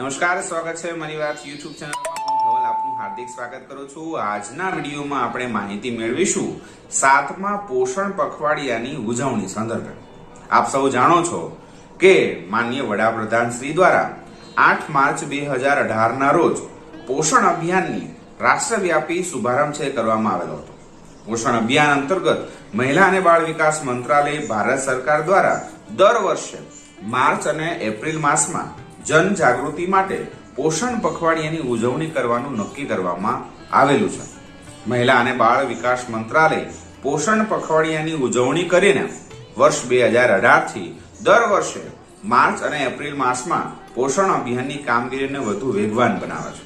નમસ્કાર, સ્વાગત છે મારી વાત યુટ્યુબ ચેનલમાં. હું ધવલ, આપનું હાર્દિક સ્વાગત કરું છું. આજના વિડીયોમાં આપણે માહિતી મેળવીશું સાતમા પોષણ પખવાડિયાની ઉજવણી સંદર્ભે. આપ સૌ જાણો છો કે માન્ય વડાપ્રધાન શ્રી દ્વારા આઠ માર્ચ બે હજાર અઢારના રોજ પોષણ અભિયાનની રાષ્ટ્રવ્યાપી શુભારંભ છે કરવામાં આવેલો હતો. પોષણ અભિયાન અંતર્ગત મહિલા અને બાળ વિકાસ મંત્રાલય, ભારત સરકાર દ્વારા દર વર્ષે માર્ચ અને એપ્રિલ માસમાં જનજાગૃતિ માટે પોષણ પખવાડિયાની ઉજવણી કરવાનું નક્કી કરવામાં આવેલું છે. મહિલા અને બાળ વિકાસ મંત્રાલય પોષણ પખવાડિયાની ઉજવણી કરીને વર્ષ બે હજાર અઢારથી દર વર્ષે માર્ચ અને એપ્રિલ માસમાં પોષણ અભિયાનની કામગીરીને વધુ વેગવાન બનાવે છે.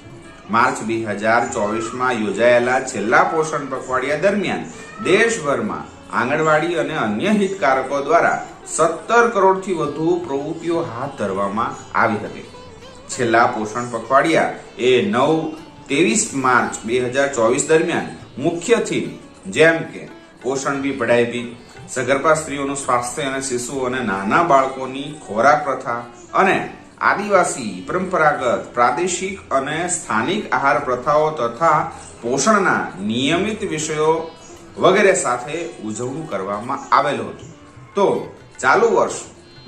માર્ચ બે હજાર ચોવીસમાં યોજાયેલા છેલ્લા પોષણ પખવાડિયા દરમિયાન દેશભરમાં આંગણવાડી અને અન્ય હિતકારકો દ્વારા સત્તર કરોડથી વધુ પ્રવૃત્તિઓ હાથ ધરવામાં આવી હતી. છેલ્લા પોષણ પખવાડિયા એ નવ ત્રેવીસ માર્ચ બે હજાર ચોવીસ દરમિયાન મુખ્ય થીમ જેમ કે પોષણ બી પઢાઈ બી સગર્ભા સ્ત્રીઓનું સ્વાસ્થ્ય અને શિશુઓ અને નાના બાળકોની ખોરાક પ્રથા અને આદિવાસી પરંપરાગત પ્રાદેશિક અને સ્થાનિક આહાર પ્રથાઓ તથા પોષણના નિયમિત વિષયો વગેરે સાથે ઉજવણું કરવામાં આવેલું હતું. તો ચાલુ વર્ષ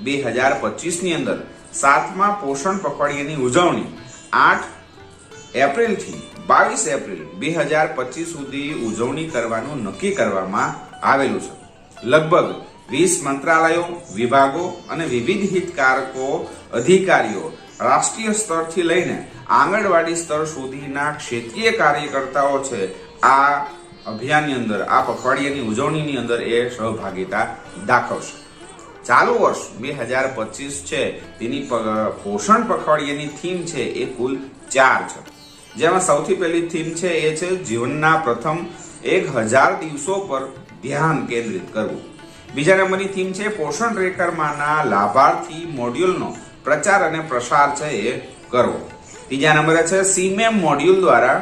બે હજાર પચીસની અંદર સાતમા પોષણ પખવાડિયાની ઉજવણી આઠ એપ્રિલથી બાવીસ એપ્રિલ બે હજાર પચીસ સુધી ઉજવણી કરવાનું નક્કી કરવામાં આવેલું છે. લગભગ વીસ મંત્રાલયો, વિભાગો અને વિવિધ હિતકારકો, અધિકારીઓ રાષ્ટ્રીય સ્તરથી લઈને આંગણવાડી સ્તર સુધીના ક્ષેત્રીય કાર્યકર્તાઓ છે આ અભિયાનની અંદર, આ પખવાડિયાની ઉજવણીની અંદર એ સહભાગિતા દાખવશે. ચાલુ વર્ષ બે હજાર પચીસ છે, તેની પોષણ પખવાડિયાની થીમ છે એ કુલ ચાર છે. જેમાં સૌથી પહેલી થીમ છે એ છે જીવનના પ્રથમ એક હજાર દિવસો પર ધ્યાન કેન્દ્રિત કરવું. બીજા નંબરની થીમ છે પોષણ રેકરમાંના લાભાર્થી મોડ્યુલનો પ્રચાર અને પ્રસાર છે એ કરવો. ત્રીજા નંબરે છે સીમેમ મોડ્યુલ દ્વારા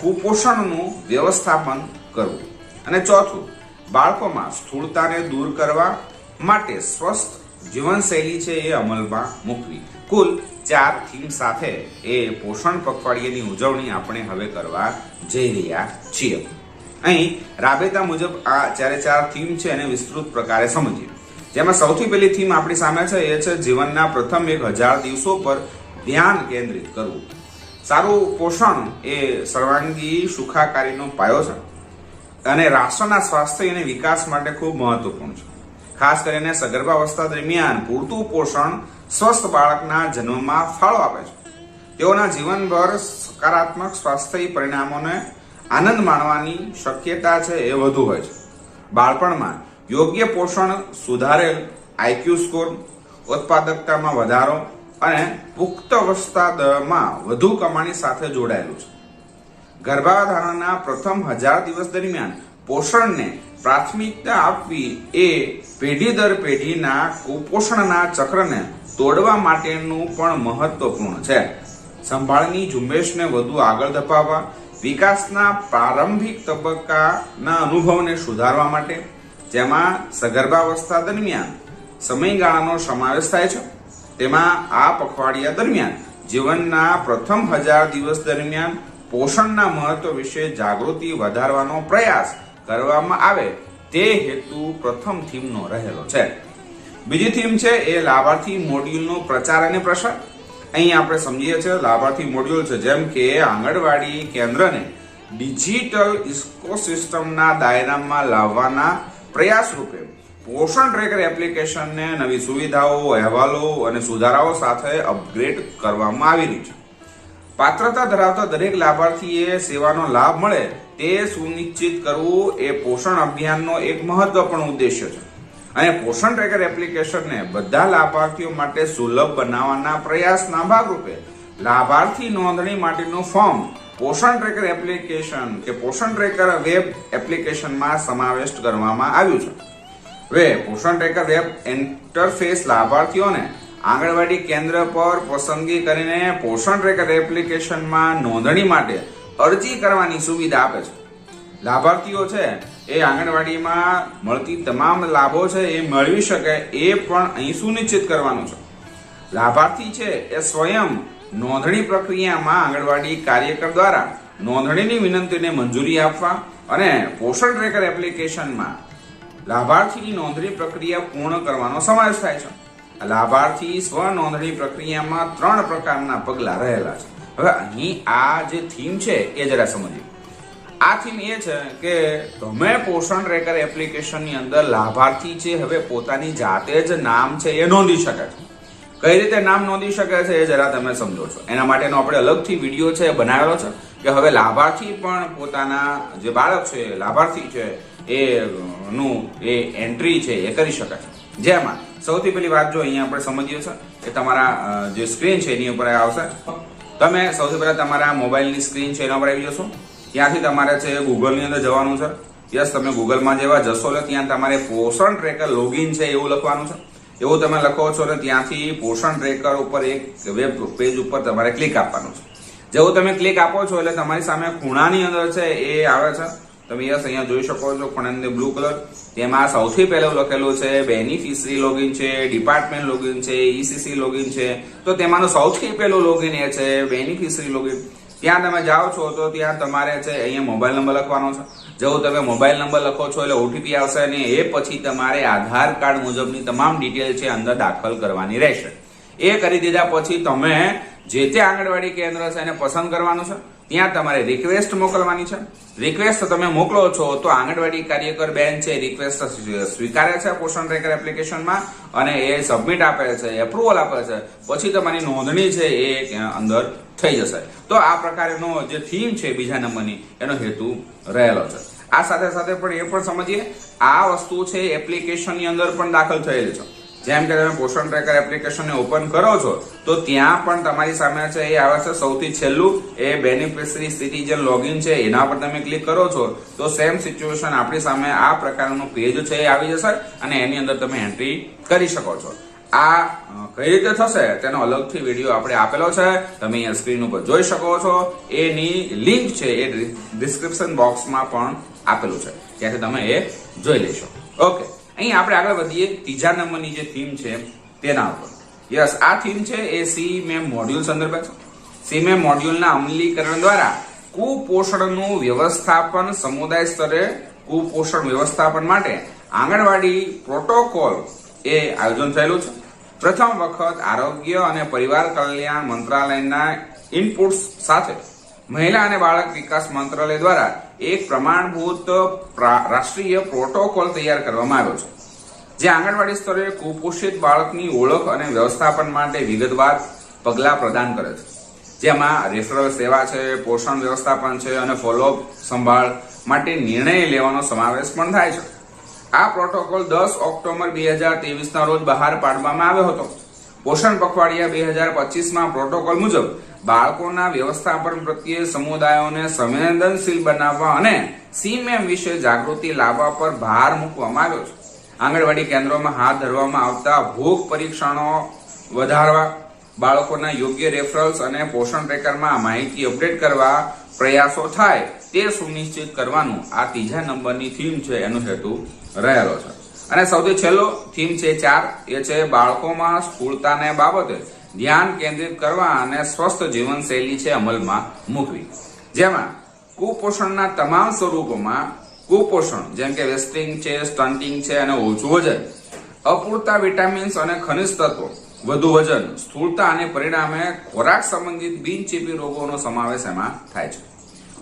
કુપોષણનું વ્યવસ્થાપન કરવું. અને ચોથું, બાળકોમાં સ્થૂળતાને દૂર કરવા માટે સ્વસ્થ જીવનશૈલી છે એ અમલમાં મૂકવી. કુલ ચાર થીમ સાથે એ પોષણ પખવાડિયાની ઉજવણી આપણે હવે કરવા જઈ રહ્યા છીએ. અહીં રાબેતા મુજબ આ ચારે ચાર થીમ છે એને વિસ્તૃત પ્રકારે સમજીએ. જેમાં સૌથી પહેલી થીમ આપણી સામે છે, એ છે જીવનના પ્રથમ એક હજાર દિવસો પર ધ્યાન કેન્દ્રિત કરવું. સારું પોષણ એ સર્વાંગી સુખાકારીનો પાયો છે અને રાષ્ટ્રના સ્વાસ્થ્ય અને વિકાસ માટે ખૂબ મહત્વપૂર્ણ છે. ખાસ કરીને સગર્ભાવસ્થા દરમિયાન પૂરતું પોષણ સ્વસ્થ બાળકના જન્મમાં ફાળો આપે છે. તેઓના જીવનભર સકારાત્મક સ્વાસ્થ્ય પરિણામોને આનંદ માણવાની શક્યતા છે એ વધુ હોય છે. બાળપણમાં યોગ્ય પોષણ સુધારેલ આઈક્યુ સ્કોર, ઉત્પાદકતામાં વધારો અને પુખ્ત અવસ્થામાં વધુ કમાણી સાથે જોડાયેલું છે. ગર્ભાધારણના પ્રથમ હજાર દિવસ દરમિયાન પોષણને પ્રાથમિકતા આપવી એ પેઢી દર પેઢીના કુપોષણના ચક્રને તોડવા માટેનું પણ મહત્વપૂર્ણ છે. સંભાળની ઝુંબેશને વધુ આગળ ધપાવવા, વિકાસના પ્રારંભિક તબક્કાના અનુભવને સુધારવા માટે, જેમાં સગર્ભાવસ્થા દરમિયાન સમયગાળાનો સમાવેશ થાય છે. તેમાં આ પખવાડિયા દરમિયાન જીવનના પ્રથમ હજાર દિવસ દરમિયાન પોષણના મહત્વ વિશે જાગૃતિ વધારવાનો પ્રયાસ કરવામાં આવે તે હેતુ પ્રથમ થીમનો રહેલો છે. બીજી થીમ છે એ લાભાર્થી મોડ્યુલનો પ્રચાર અને પ્રસાર. અહીં આપણે સમજીએ છીએ લાભાર્થી મોડ્યુલ છે જેમ કે આંગણવાડી કેન્દ્રને ડિજિટલ ઇકોસિસ્ટમના દાયરામાં લાવવાના પ્રયાસ રૂપે પોષણ ટ્રેકર એપ્લિકેશનને નવી સુવિધાઓ, અહેવાલો અને સુધારાઓ સાથે અપગ્રેડ કરવામાં આવી રહી છે. પાત્રતા ધરાવતા દરેક લાભાર્થીએ સેવાનો લાભ મળે તે સુનિશ્ચિત કરવું એ પોષણ અભિયાનનો એક મહત્વપૂર્ણ ઉદ્દેશ્ય છે. અને પોષણ ટ્રેકર એપ્લિકેશનને બધા લાભાર્થીઓ માટે સુલભ બનાવવાના પ્રયાસના ભાગરૂપે લાભાર્થી નોંધણી માટેનું ફોર્મ પોષણ ટ્રેકર એપ્લિકેશન કે પોષણ ટ્રેકર વેબ એપ્લિકેશનમાં સમાવેશ કરવામાં આવ્યું છે. હવે પોષણ ટ્રેકર વેબ ઇન્ટરફેસ લાભાર્થીઓને આંગણવાડી કેન્દ્ર પર પસંદગી કરીને પોષણ ટ્રેકર એપ્લિકેશનમાં નોંધણી માટે અરજી કરવાની સુવિધા આપે છે. લાભાર્થીઓ છે, એ આંગણવાડીમાં મળતી તમામ લાભો છે, એ મેળવી શકે એ પણ અહીં સુનિશ્ચિત કરવાનું છે. લાભાર્થી છે, એ સ્વયં નોંધણી પ્રક્રિયામાં આંગણવાડી કાર્યકર દ્વારા નોંધણીની વિનંતીને મંજૂરી આપવા અને પોષણ ટ્રેકર એપ્લિકેશનમાં લાભાર્થીની નોંધણી પ્રક્રિયા પૂર્ણ કરવાનો સમાવેશ થાય છે. લાભાર્થી સ્વ નોંધણી પ્રક્રિયામાં ત્રણ પ્રકારના પગલાં રહેલા છે. હવે અહીં આ જે થીમ છે, એ જરા સમજીએ. આ થીમ એ છે કે તમે પોષણ ટ્રેકર એપ્લિકેશનની અંદર લાભાર્થી છે, હવે પોતાની જાતે જ નામ છે, એ નોંધી શકે છે. કઈ રીતે નામ નોંધી શકે છે, એ જરા તમે સમજો છો. એના માટેનો આપણે અલગથી વીડિયો છે, બનાવેલો છે કે હવે લાભાર્થી પણ પોતાના જે બાળક છે, લાભાર્થી છે, એ, નું, એ એન્ટ્રી છે, એ કરી શકે છે. જેમાં સૌથી પહેલી વાત જો અહીંયા આપણે સમજીએ છીએ કે તમારા જે સ્ક્રીન છે, એની ઉપર આવશે. તમે સૌથી પહેલા તમારા મોબાઈલની સ્ક્રીન છે એના ઉપર આવી જશો. ત્યાંથી તમારે છે ગૂગલની અંદર જવાનું છે. યસ, તમે ગૂગલમાં જેવા જશો એટલે ત્યાં તમારે પોષણ ટ્રેકર લોગિન છે એવું લખવાનું છે. એવું તમે લખો છો ને ત્યાંથી પોષણ ટ્રેકર ઉપર એક વેબ પેજ ઉપર તમારે ક્લિક આપવાનું છે. જેવું તમે ક્લિક આપો છો એટલે તમારી સામે ખૂણાની અંદર છે એ આવે છે. તમે યસ અહીંયા જોઈ શકો છો, પણ બ્લુ કલર. તેમાં સૌથી પહેલું લખેલું છે બેનિફિશરી લોગિન છે ડિપાર્ટમેન્ટ લોગિન છે ઈસીસી લોગિન છે. તો તેમાંનું સૌથી પહેલું લોગિન એ છે બેનિફિશરી લોગિન ત્યાં તમે જાઓ છો, તો ત્યાં તમારે છે, અહીંયા મોબાઈલ નંબર લખવાનો છે. જેવું તમે મોબાઈલ નંબર લખો છો, એટલે ઓટીપી આવશે અને એ પછી તમારે આધાર કાર્ડ મુજબની તમામ ડિટેલ છે અંદર દાખલ કરવાની રહેશે. એ કરી દીધા પછી તમે જે તે આંગણવાડી કેન્દ્ર છે એને પસંદ કરવાનું છે. ત્યાં તમારે રિક્વેસ્ટ મોકલવાની છે. રિક્વેસ્ટ તમે મોકલો છો તો આંગણવાડી કાર્યકર બેન છે રિક્વેસ્ટ સ્વીકારે છે પોષણ ટ્રેકર એપ્લિકેશનમાં અને એ સબમિટ આપે છે એપ્રુવલ આપે છે. પછી તમારી નોંધણી છે એ અંદર થઈ જશે. તો આ પ્રકારનો જે થીમ છે બીજા નંબરની, એનો હેતુ રહેલો છે. આ સાથે સાથે પણ એ પણ સમજીએ, આ વસ્તુ છે એપ્લિકેશનની અંદર પણ દાખલ થયેલ છે. જેમ કે તમે પોષણ ટ્રેકર એપ્લિકેશનને ઓપન કરો છો, તો ત્યાં પણ તમારી સામે છે, એ આવે છે સૌથી છેલ્લું, એ બેનિફિશરી સિટીઝન લોગિન છે, એના પર તમે ક્લિક કરો છો, તો સેમ સિચ્યુએશન આપણી સામે આ પ્રકારનું પેજ છે, એ આવી જશે અને એની અંદર તમે એન્ટ્રી કરી શકો છો. આ કઈ રીતે થશે, તેનો અલગથી વીડિયો આપણે આપેલો છે, તમે અહીંયા સ્ક્રીન ઉપર જોઈ શકો છો, એની લિંક છે, એ ડિસ્ક્રિપ્શન બોક્સમાં પણ આપેલું છે, ત્યાંથી તમે એ જોઈ લેશો. ઓકે અહીં આપણે આગળ વધીએ. ત્રીજા નંબરની જે થીમ છે, તેના ઉપર. યસ આ થીમ છે એ સી મેમ મોડ્યુલ સંદર્ભે છે. સી મેમ મોડ્યુલના અમલીકરણ દ્વારા કુપોષણનું વ્યવસ્થાપન સમુદાય સ્તરે કુપોષણ વ્યવસ્થાપન માટે આંગણવાડી પ્રોટોકોલ એ આયોજન થયેલું છે. પ્રથમ વખત આરોગ્ય અને પરિવાર કલ્યાણ મંત્રાલયના ઇનપુટ્સ સાથે મહિલા અને બાળક વિકાસ મંત્રાલય દ્વારા એક પ્રમાણભૂત પ્રા- રાષ્ટ્રીય પ્રોટોકોલ તૈયાર કરવામાં આવ્યો છે, જે આંગણવાડી સ્તરે કુપોષિત બાળકની ઓળખ અને વ્યવસ્થાપન માટે વિગતવાર પગલાં પ્રદાન કરે છે. જેમાં રેફરલ સેવા છે, પોષણ વ્યવસ્થાપન છે અને ફોલોઅપ સંભાળ માટે નિર્ણય લેવાનો સમાવેશ પણ થાય છે. આ પ્રોટોકોલ દસ ઓક્ટોબર બે હજાર તેવીસના રોજ બહાર પાડવામાં આવ્યો હતો. પોષણ પખવાડિયા બે હજાર પચીસમાં પ્રોટોકોલ મુજબ બાળકોના વ્યવસ્થાપન પ્રત્યે સમુદાયોને સંવેદનશીલ બનાવવા અને સીમેમ વિશે જાગૃતિ લાવવા પર ભાર મૂકવામાં આવ્યો છે. આંગણવાડી કેન્દ્રોમાં હાથ ધરવામાં આવતા ભૂખ પરીક્ષણો વધારવા, બાળકોના યોગ્ય રેફરલ્સ અને પોષણ ટ્રેકરમાં માહિતી અપડેટ કરવા પ્રયાસો થાય તે સુનિશ્ચિત કરવાનું આ ત્રીજા નંબરની થીમ છે, એનો હેતુ રહેલો છે. અને સૌથી છેલ્લો થીમ છે ચાર, એ છે બાળકોમાં સ્થૂળતાને બાબતે. ધ્યાન કેન્દ્રિત કરવા અને સ્વસ્થ જીવનશૈલી છે અમલમાં મૂકવી. જેમાં કુપોષણના તમામ સ્વરૂપોમાં કુપોષણ, જેમ કે વેસ્ટિંગ છે સ્ટન્ટિંગ છે અને ઓછું વજન, અપૂરતા વિટામિન્સ અને ખનિજ તત્વો, વધુ વજન, સ્થૂળતા અને પરિણામે ખોરાક સંબંધિત બિનચેપી રોગોનો સમાવેશ એમાં થાય છે.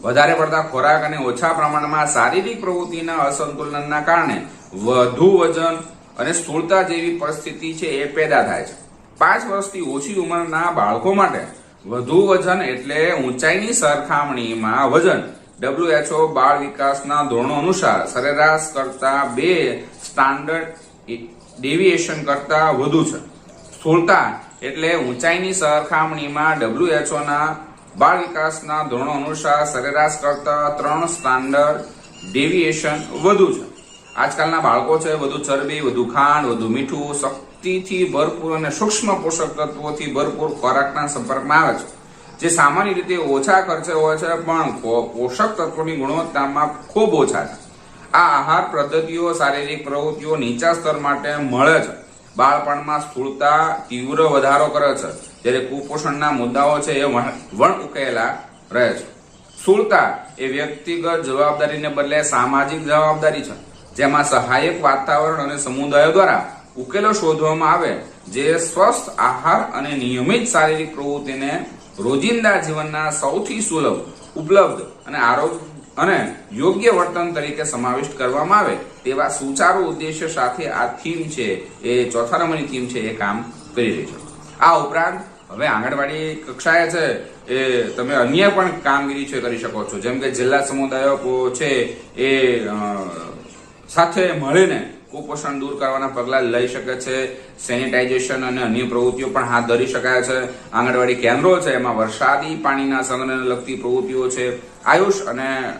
વધારે પડતા ખોરાક અને ઓછા પ્રમાણમાં શારીરિક પ્રવૃત્તિના અસંતુલનના કારણે વધુ વજન અને સ્થૂળતા જેવી પરિસ્થિતિ છે એ પેદા થાય છે. પાંચ વર્ષથી ઓછી ઉંમરના બાળકો માટે વધુ વજન એટલે ઊંચાઈની સરખામણીમાં વજન. ડબ્લ્યુએચઓ બાળ વિકાસના ધોરણો અનુસાર સરેરાશ કરતા બે સ્ટાન્ડર્ડ ડેવિએશન કરતા વધુ છે. સ્થૂળતા એટલે ઊંચાઈની સરખામણીમાં ડબ્લ્યુએચઓના બાળ વિકાસના ધોરણો અનુસાર સરેરાશ કરતા ત્રણ સ્ટાન્ડર્ડ ડેવિએશન વધુ છે. આજકાલના બાળકો છે, વધુ ચરબી, વધુ ખાંડ, વધુ મીઠું, શક્તિથી ભરપૂર અને સૂક્ષ્મ પોષક તત્વોથી ભરપૂર ખોરાકના સંપર્કમાં આવે છે. જે સામાન્ય રીતે ઓછા ખર્ચે હોય છે, પણ પોષક તત્વોની ગુણવત્તામાં ખૂબ ઓછા છે. આ આહાર પદ્ધતિઓ, શારીરિક પ્રવૃત્તિઓ નીચા સ્તર માટે મળે છે. બાળપણમાં સ્થૂળતા તીવ્ર વધારો કરે છે. જ્યારે કુપોષણના મુદ્દાઓ છે, એ વણ ઉકેલા રહે છે. સ્થૂળતા એ વ્યક્તિગત જવાબદારીને બદલે સામાજિક જવાબદારી છે. જેમાં સહાયક વાતાવરણ અને સમુદાયો દ્વારા ઉકેલો શોધવામાં આવે, જે સ્વસ્થ આહાર અને નિયમિત શારીરિક પ્રવૃત્તિને રોજિંદા જીવનના સૌથી સુલભ, ઉપલબ્ધ અને આરોગ્ય અને યોગ્ય વર્તન તરીકે સમાવિષ્ટ કરવામાં આવે, તેવા સુચારુ ઉદ્દેશ્ય સાથે આ થીમ છે, એ ચોથા નંબરની થીમ છે, એ કામ કરી રહી છે. આ ઉપરાંત, હવે આંગણવાડી કક્ષાએ છે, એ તમે અન્ય પણ કામગીરી છે, કરી શકો છો. જેમ કે જિલ્લા સમુદાયો છે, એ સાથે મળીને કુપોષણ દૂર કરવાના પગલાં લઈ શકે છે. સેનિટાઇઝેશન અને અન્ય પ્રવૃત્તિઓ પણ હાથ ધરી શકાય છે. આંગણવાડી કેન્દ્રો છે, એમાં વરસાદી પાણીના સંગ્રહને લગતી પ્રવૃત્તિઓ છે. આયુષ અને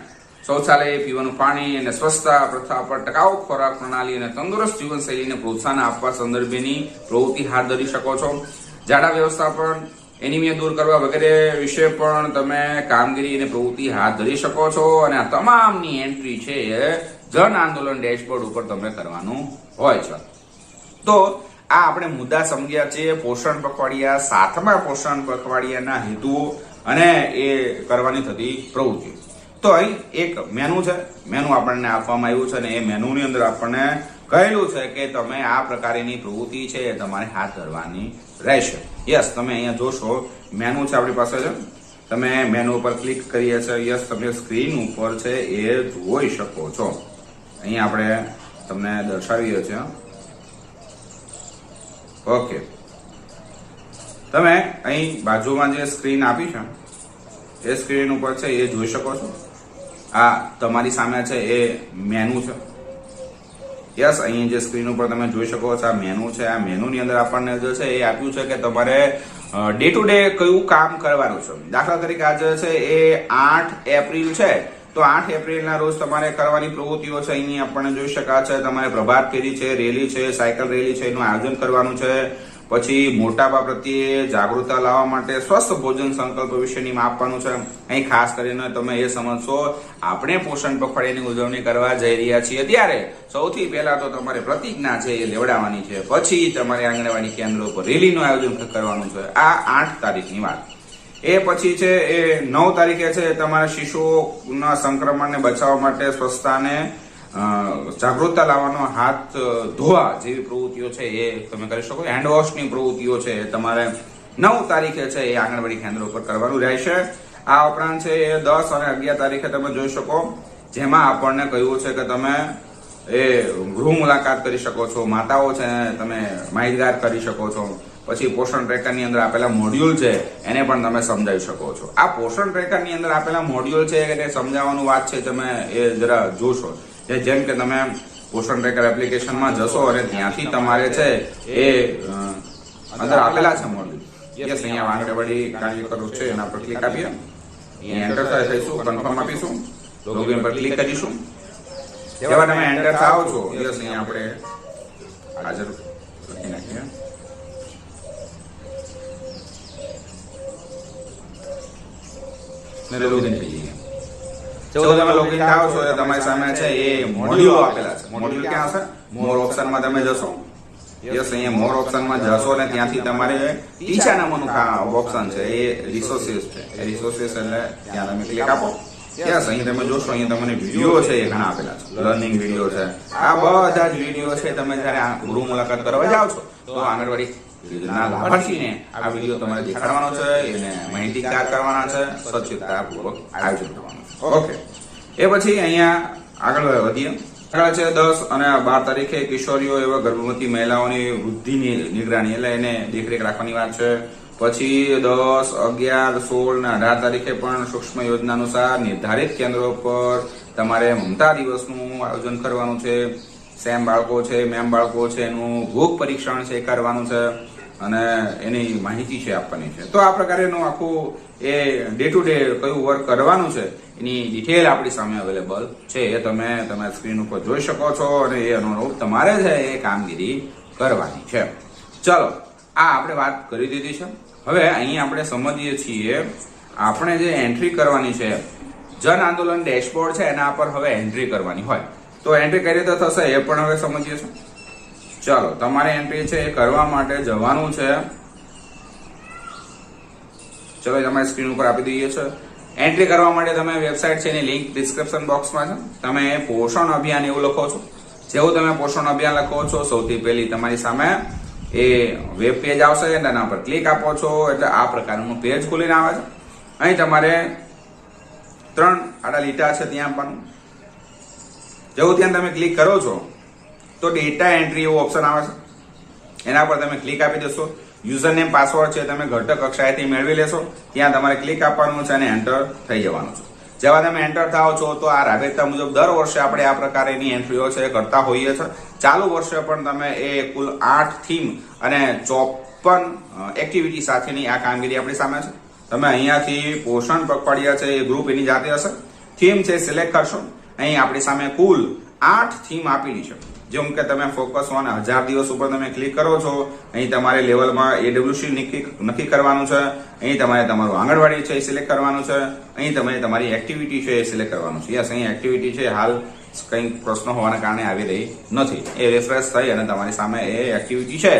શૌચાલય, પીવાનું પાણી અને સ્વચ્છતા પ્રથા પર ટકાઉ ખોરાક પ્રણાલી અને તંદુરસ્ત જીવનશૈલીને પ્રોત્સાહન આપવા સંદર્ભેની પ્રવૃત્તિ હાથ ધરી શકો છો. ઝાડા વ્યવસ્થાપન, એનિમિયા દૂર કરવા વગેરે વિશે પણ તમે કામગીરી અને પ્રવૃત્તિ હાથ ધરી શકો છો. અને આ તમામની એન્ટ્રી છે જન આંદોલન ડેશબોર્ડ ઉપર તમે કરવાનું હોય છે. તો આ આપણે મુદ્દા સમજ્યા છે, પોષણ પખવાડિયા સાતમા પોષણ પખવાડિયાના હેતુઓ અને એ કરવાની થતી પ્રવૃત્તિઓ તો અહીં એક મેનુ છે. મેનુ આપણને આપવામાં આવ્યું છે અને એ મેનુની અંદર આપણને કહેલું છે કે તમે આ પ્રકારની પ્રવૃત્તિ છે એ તમારે હાથ ધરવાની રહેશે. યસ તમે અહીંયા જોશો મેનુ છે આપણી પાસે છે તમે મેનુ ઉપર ક્લિક કરીએ છે. યસ તમે સ્ક્રીન ઉપર છે એ જોઈ શકો છો. અહીંયા આપણે તમને દર્શાવીએ છીએ. ઓકે તમે અહીં બાજુમાં જે સ્ક્રીન આપી છે, એ સ્ક્રીન ઉપર છે, એ જોઈ શકો છો. આ તમારી સામે છે, એ મેનુ છે. યસ અહીં જે સ્ક્રીન ઉપર તમે જોઈ શકો છો, આ મેનુ છે. આ મેનુની અંદર આપણને જે છે, એ આપ્યું છે કે તમારે ડે ટુ ડે કયું કામ કરવાનું છે. દાખલા તરીકે આજે છે, એ આઠ એપ્રિલ છે. તો આઠ એપ્રિલના રોજ તમારે કરવાની પ્રવૃત્તિઓ છે અહીંની આપણને જોઈ શકાય છે. તમારે પ્રભાત ફેરી છે, રેલી છે, સાયકલ રેલી છે, એનું આયોજન કરવાનું છે. પછી મોટાપા પ્રત્યે જાગૃતતા લાવવા માટે સ્વસ્થ ભોજન સંકલ્પ વિશેની આપવાનું છે. અહીં ખાસ કરીને તમે એ સમજશો, આપણે પોષણ પખવાડિયાની ઉજવણી કરવા જઈ રહ્યા છીએ ત્યારે સૌથી પહેલા તો તમારે પ્રતિજ્ઞા છે એ લેવડાવવાની છે. પછી તમારે આંગણવાડી કેન્દ્રો પર રેલીનું આયોજન કરવાનું છે. આ આઠ તારીખની વાત. એ પછી છે એ નવ તારીખે છે તમારા શિશુઓના સંક્રમણને બચાવવા માટે સ્વચ્છતાને જાગૃતતા લાવવાનો હાથ ધોવા જેવી પ્રવૃત્તિઓ છે એ તમે કરી શકો. હેન્ડવોશની પ્રવૃત્તિઓ છે એ તમારે નવ તારીખે છે એ આંગણવાડી કેન્દ્ર ઉપર કરવાનું રહેશે. આ ઉપરાંત છે એ દસ અને અગિયાર તારીખે તમે જોઈ શકો, જેમાં આપણને કહ્યું છે કે તમે એ ગૃહ મુલાકાત કરી શકો છો, માતાઓ છે, તમે માહિતગાર કરી શકો છો. પછી પોષણ ટ્રેકરની અંદર આપેલા મોડ્યુલ છે, એને પણ તમે સમજાવી શકો છો. આ પોષણ ટ્રેકરની અંદર આપેલા મોડ્યુલ છે એને સમજાવવાનું વાત છે, તમે એ જરા જોશો. જેમ કે તમે પોષણ ટ્રેકર એપ્લિકેશનમાં જશો અને ત્યાંથી તમારે છે એ અંદર આપેલા છે મોડ્યુલ યસ અહીંયા આંગણવાડી કાર્યકરો છે, એના પર ક્લિક આપીએ. અહીંયા એન્ટર થઈશું કન્ફર્મ આપીશું. લોગિન પર ક્લિક કરીશું જેવા તમે એન્ટર થાવ છો યસ અહીંયા આપણે હાજર નાખીએ ને લોગિન થઈ જઈએ જો તમે લોગિન થાવ છો એટલે તમારી સામે છે એ મોડ્યુલો આપેલા છે. મોડ્યુલ ક્યાં હશે? મોર ઓપ્શનમાં તમે જશો? યસ અહીંયા મોર ઓપ્શનમાં જશો ને ત્યાંથી તમારે ત્રીજા નંબરનું ઓપ્શન છે. એ રિસોર્સિસ છે. એ રિસોર્સિસ એટલે ત્યાં તમે ક્લિક આપો. યસ અહીં તમે જોશો અહીંયા તમને વીડિયો છે એ ઘણા આપેલા છે. લર્નિંગ વીડિયો છે. આ બધા જ વીડિયો છે તમે જ્યારે ગૃહ મુલાકાત કરવા જાઓ છો તો આંગણવાડી યોજના લાભાર્થીને આ વીડિયો તમારે દેખાડવાનો છે એને માહિતીગાર કરવાના છે સ્વચ્છતાપૂર્વક આયોજન કરવાનું છે. ઓકે. એ પછી અહીંયા આગળ વધીએ. આગળ છે દસ અને બાર તારીખે કિશોરીઓ એવા ગર્ભવતી મહિલાઓની વૃદ્ધિની નિગરાની એટલે એને દેખરેખ રાખવાની વાત છે. પછી દસ અગિયાર સોળ ને અઢાર તારીખે પણ સૂક્ષ્મ યોજના અનુસાર નિર્ધારિત કેન્દ્રો પર તમારે મમતા દિવસનું આયોજન કરવાનું છે. સેમ બાળકો છે મેમ બાળકો છે એનું ભૂખ પરીક્ષણ છે કરવાનું છે. અને એની માહિતી છે આપવાની છે. તો આ પ્રકારેનું આખું એ ડે ટુ ડે કયું વર્ક કરવાનું છે, એની ડિટેલ આપણી સામે અવેલેબલ છે. એ તમે તમે સ્ક્રીન ઉપર જોઈ શકો છો અને એ અનુરૂપ તમારે છે, એ કામગીરી કરવાની છે. ચલો, આ આપણે વાત કરી દીધી છે. હવે અહીં આપણે સમજીએ છીએ, આપણે જે એન્ટ્રી કરવાની છે, જન આંદોલન ડેશબોર્ડ છે, એના પર હવે એન્ટ્રી કરવાની હોય. તો એન્ટ્રી કઈ રીતે થશે એ પણ હવે સમજીએ છીએ. ચાલો, તમારે એન્ટ્રી છે એ કરવા માટે જવાનું છે. ચલો તમારી સ્ક્રીન ઉપર આપી દઈએ છે. એન્ટ્રી કરવા માટે તમે વેબસાઇટ છે એની લિંક ડિસ્ક્રિપ્શન બોક્સમાં છે. તમે પોષણ અભિયાન એવું લખો છો. જેવું તમે પોષણ અભિયાન લખો છો, સૌથી પહેલી તમારી સામે એ વેબ પેજ આવશે એના પર ક્લિક આપો છો. એટલે આ પ્રકારનું પેજ ખોલીને આવે છે. અહીં તમારે ત્રણ આડા લીટા છે ત્યાં પણ જેવું ત્યાં તમે ક્લિક કરો છો તો ડેટા એન્ટ્રી એવું ઓપ્શન આવે છે. એના પર તમે ક્લિક આપી દેશો. યુઝર નેમ પાસવર્ડ છે તમે ઘટક કક્ષાએથી મેળવી લેશો. ત્યાં તમારે ક્લિક આપવાનું છે અને એન્ટર થઈ જવાનું છે. જેવા તમે એન્ટર થાઓ છો, તો આ રાબેતા મુજબ દર વર્ષે આપણે આ પ્રકારની એન્ટ્રીઓ છે કરતા હોઈએ છીએ ચાલુ વર્ષે પણ તમે એ કુલ આઠ થીમ અને ચોપન એક્ટિવિટી સાથેની આ કામગીરી આપણી સામે છે. તમે અહીંયાથી પોષણ પખવાડિયા છે એ ગ્રુપ એની જાતે હશે. થીમ છે સિલેક્ટ કરશો. અહીં આપણી સામે કુલ આઠ થીમ આપેલી છે. જેમ કે તમે ફોકસ ઓન હજાર દિવસ ઉપર તમે ક્લિક કરો છો, અહીં તમારે લેવલમાં એડબ્લ્યુસી નક્કી કરવાનું છે. અહીં તમારે તમારું આંગણવાડી છે એ સિલેક્ટ કરવાનું છે. અહીં તમે તમારી એક્ટિવિટી છે એ સિલેક્ટ કરવાનું છે. યસ અહીં એક્ટિવિટી છે. હાલ કંઈક પ્રશ્નો હોવાના કારણે આવી રહી નથી. એ રિફ્રેશ થઈ અને તમારી સામે એ એક્ટિવિટી છે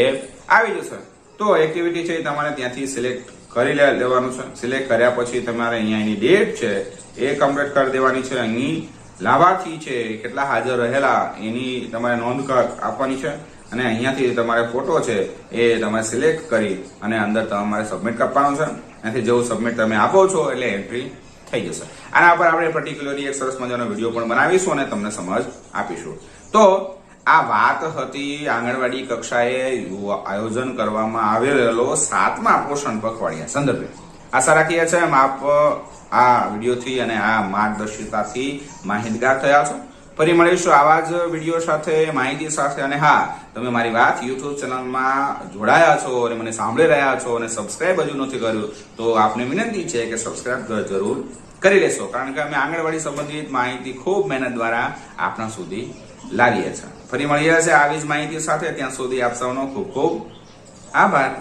એ આવી જશે. તો એક્ટિવિટી છે એ તમારે ત્યાંથી સિલેક્ટ કરી લેવાનું છે. સિલેક્ટ કર્યા પછી તમારે અહીંયા એની ડેટ છે એ કમ્પ્લીટ કરી દેવાની છે. અહીં લાભાર્થી છે, કેટલા હાજર રહેલા, એની તમારે નોંધ આપવાની છે. અને અહીંયાથી તમારે ફોટો છે, એ તમારે સિલેક્ટ કરી અને અંદર તમારે સબમિટ કરવાનું છે. ત્યાંથી જેવું સબમિટ તમે આપો છો, એટલે એન્ટ્રી થઈ જશે. આના પર આપણે પર્ટિક્યુલરલી એક સરસ મજાનો વીડિયો પણ બનાવીશું અને તમને સમજ આપીશું. તો, આ વાત હતી આંગણવાડી કક્ષાએ આયોજન કરવામાં આવેલો સાતમા પોષણ પખવાડિયા સંદર્ભે. આશા રાખીએ છીએ એમ આપ આ વિડીયોથી અને આ માર્ગદર્શિતાથી માહિતગાર થયા છો. ફરી મળીશું આવા જ વીડિયો સાથે, માહિતી સાથે અને હા, તમે મારી વાત યુટ્યુબ ચેનલમાં જોડાયા છો અને મને સાંભળી રહ્યા છો અને સબસ્ક્રાઇબ હજુ નથી કર્યું, તો આપને વિનંતી છે કે સબસ્ક્રાઇબ જરૂર કરી લેશો. કારણ કે અમે આંગણવાડી સંબંધિત માહિતી ખૂબ મહેનત દ્વારા આપણા સુધી લાવીએ છીએ. ફરી મળીએ છીએ આવી જ માહિતી સાથે. ત્યાં સુધી આપ સૌનો ખૂબ ખૂબ આભાર.